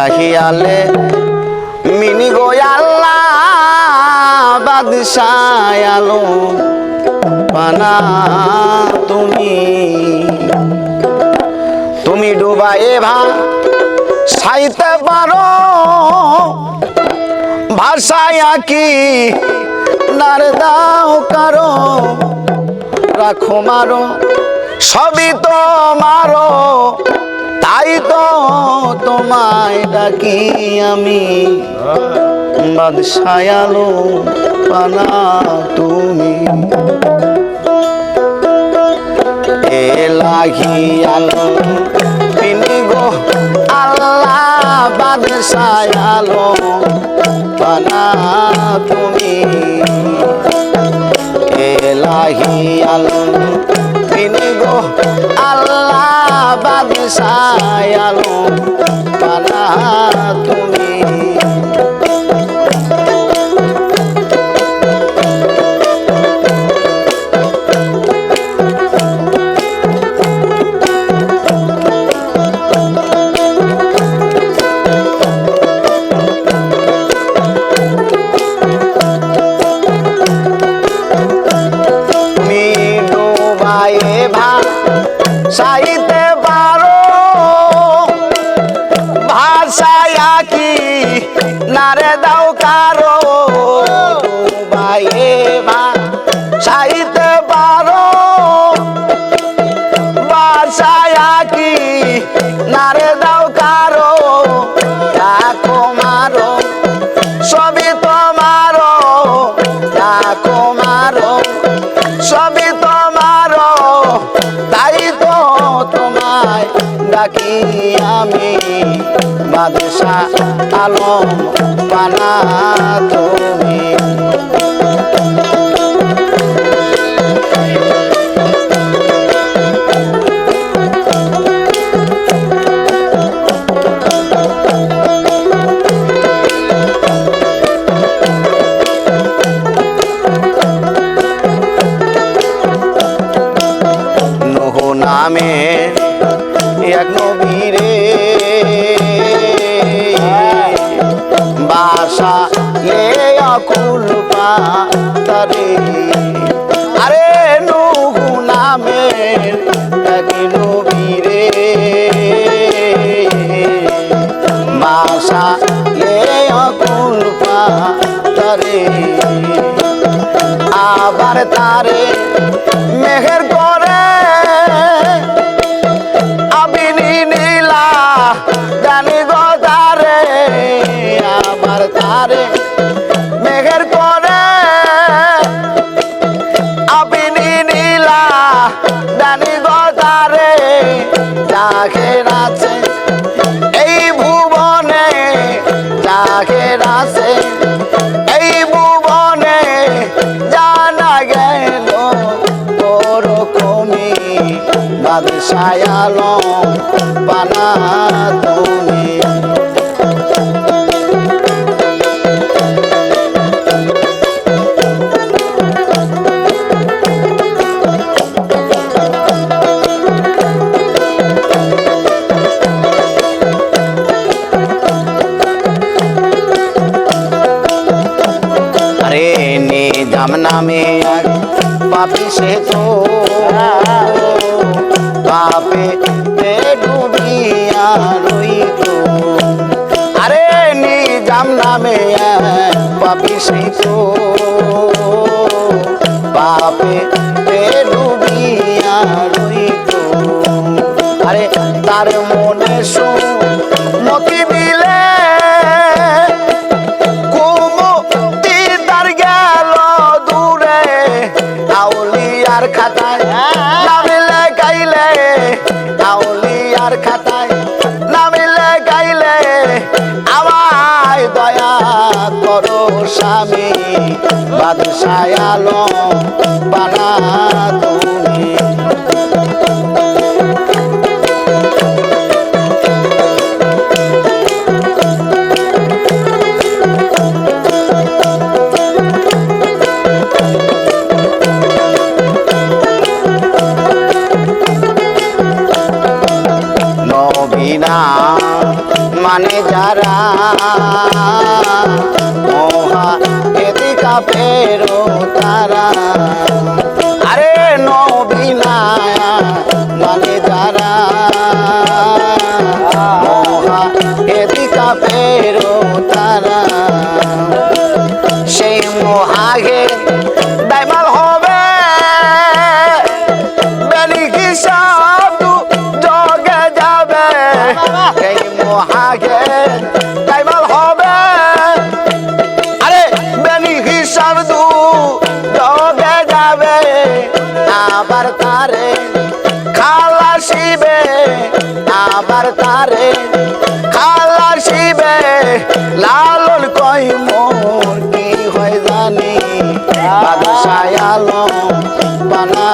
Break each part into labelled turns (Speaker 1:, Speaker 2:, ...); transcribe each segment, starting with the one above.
Speaker 1: রাখিয়ালে। Mini গো আল্লাহ, বাদশায় আলো পানা তুমি। তুমি ডুবায়ে ভা, সাইতে পারো। ভাষায় কি নার দাও কারও। রাখো মারো, সবই তো মারো। তাই তো তোমায় ডাকি আমি। বাদশায়ালো পানা তুমি। এলাহি আলো গো আল্লাহ বাদশায়ালো পানা তুমি। এলাহি আলো গো আল্লাহ বাদশায় আলো পানা তুমি তুমি বাদশা আলম পানা তুমি। নামে এক নবীরে লে অকুল পাতারে আরে নহু নামে এক নবীরে। পাতারে আবার তারে মেঘের বাদশায়াল পানা তুমি আরে নিজাম নামে এক পাপি সে তো। পাপি সে তো পাপে ডুবিয়া রইত আরে তার মনে সু মতি দিলে কুমুক্তি তার গেল দূরে। আউলিয়ার খাতায় নামিলে গাইলে আউলিয়ার খাতায় স্বামী বাদশায় আলো বানা তুমি। মানে যারা ফেরো তারা। আরে নবীনায়া মানে যারা। মহা এদিকা ফেরো তারা। সেই মহাগে দাইমাল হবে। বেলি কি সব জগে যাবে? সেই মহাগে খালাসিবে আবার তারে খালাসিবে লালন কই মোর কি হয় জানি বাদশায় আলম বানা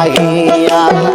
Speaker 1: আল্লাহ